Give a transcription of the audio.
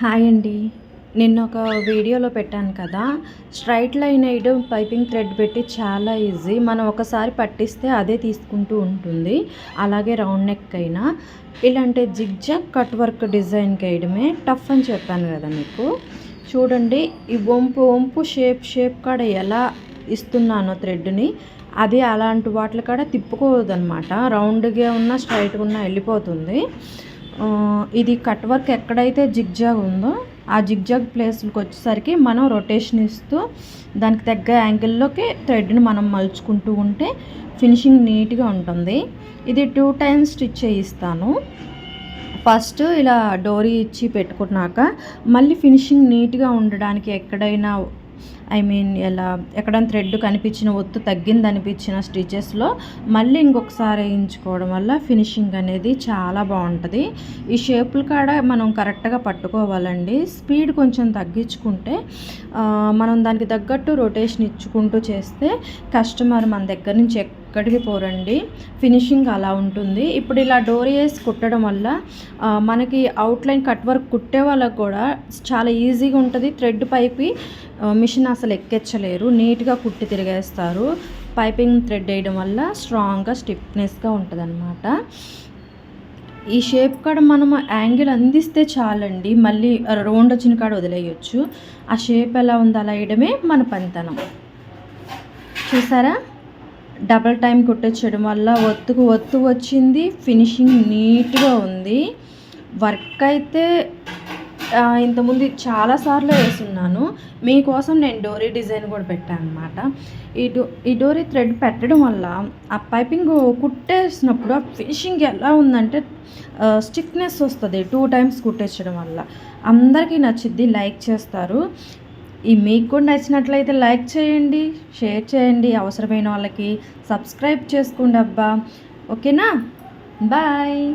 Hi అండి. నిన్న ఒక వీడియోలో పెట్టాను కదా. స్ట్రైట్ లైన్ వేయడం పైపింగ్ థ్రెడ్ పెట్టి చాలా ఈజీ. మనం ఒకసారి పట్టిస్తే అదే తీసుకుంటూ ఉంటుంది. అలాగే రౌండ్ నెక్ అయినా. ఇలాంటి జిగ్జాగ్ కట్ వర్క్ డిజైన్కి వేయడమే టఫ్ అని చెప్పాను కదా మీకు. చూడండి ఈ వంపు వంపు షేప్ షేప్ కాడ ఎలా ఇస్తున్నానో థ్రెడ్ని. అది అలాంటి వాటి కాడ తిప్పుకోవద్దనమాట రౌండ్గా ఉన్న స్ట్రైట్గా ఉన్న వెళ్ళిపోతుంది. ఇది కట్ వర్క్ ఎక్కడైతే జిగ్జాగ్ ఉందో ఆ జిగ్జాగ్ ప్లేస్లకు వచ్చేసరికి మనం రొటేషన్ ఇస్తూ దానికి తగ్గ యాంగిల్లోకి థ్రెడ్ని మనం మలుచుకుంటూ ఉంటే ఫినిషింగ్ నీట్గా ఉంటుంది. ఇది టూ టైమ్స్ స్టిచ్ చేయిస్తాను. ఫస్ట్ ఇలా డోరీ ఇచ్చి పెట్టుకున్నాక మళ్ళీ ఫినిషింగ్ నీట్గా ఉండడానికి ఎక్కడైనా ఐ మీన్ ఎలా ఎక్కడైనా థ్రెడ్ కనిపించిన ఒత్తు తగ్గింది అనిపించిన స్టిచెస్లో మళ్ళీ ఇంకొకసారి వేయించుకోవడం వల్ల ఫినిషింగ్ అనేది చాలా బాగుంటుంది. ఈ షేపులు కాడ మనం కరెక్ట్గా పట్టుకోవాలండి. స్పీడ్ కొంచెం తగ్గించుకుంటే మనం దానికి తగ్గట్టు రొటేషన్ ఇచ్చుకుంటూ చేస్తే కస్టమర్ మన దగ్గర నుంచి ఎక్కడికి పోరండి. ఫినిషింగ్ అలా ఉంటుంది. ఇప్పుడు ఇలా డోరీ వేసి కుట్టడం వల్ల మనకి అవుట్లైన్ కట్ వర్క్ కుట్టే వాళ్ళకు కూడా చాలా ఈజీగా ఉంటుంది. థ్రెడ్ పైపి మిషన్ అసలు ఎక్కించలేరు. నీట్గా కుట్టి తిరిగేస్తారు. పైపింగ్ థ్రెడ్ వేయడం వల్ల స్ట్రాంగ్గా స్టిఫ్నెస్గా ఉంటుంది ఈ షేప్ కాడ మనం యాంగిల్ అందిస్తే చాలండి. మళ్ళీ రౌండ్ వచ్చిన కాడ వదిలేయచ్చు. ఆ షేప్ ఎలా ఉందో అలా వేయడమే మన పనితనం. చూసారా? డబల్ టైం కుట్టించడం వల్ల ఒత్తుకు ఒత్తు వచ్చింది ఫినిషింగ్ నీట్గా ఉంది. వర్క్ అయితే ఇంతకుముందు చాలాసార్లు వేసున్నాను. మీకోసం నేను డోరీ డిజైన్ కూడా పెట్టాను అనమాట ఈ డో ఈ డోరీ థ్రెడ్ పెట్టడం వల్ల ఆ పైపింగ్ కుట్టేసినప్పుడు ఆ ఫినిషింగ్ ఎలా ఉందంటే స్టిఫ్నెస్ వస్తుంది. టూ టైమ్స్ కుట్టేసడం వల్ల. అందరికీ నచ్చిద్ది లైక్ చేస్తారు. ఈ మీకు కూడా నచ్చినట్లయితే లైక్ చేయండి షేర్ చేయండి. అవసరమైన వాళ్ళకి సబ్స్క్రైబ్ చేసుకోండి అబ్బా. ఓకేనా? బాయ్.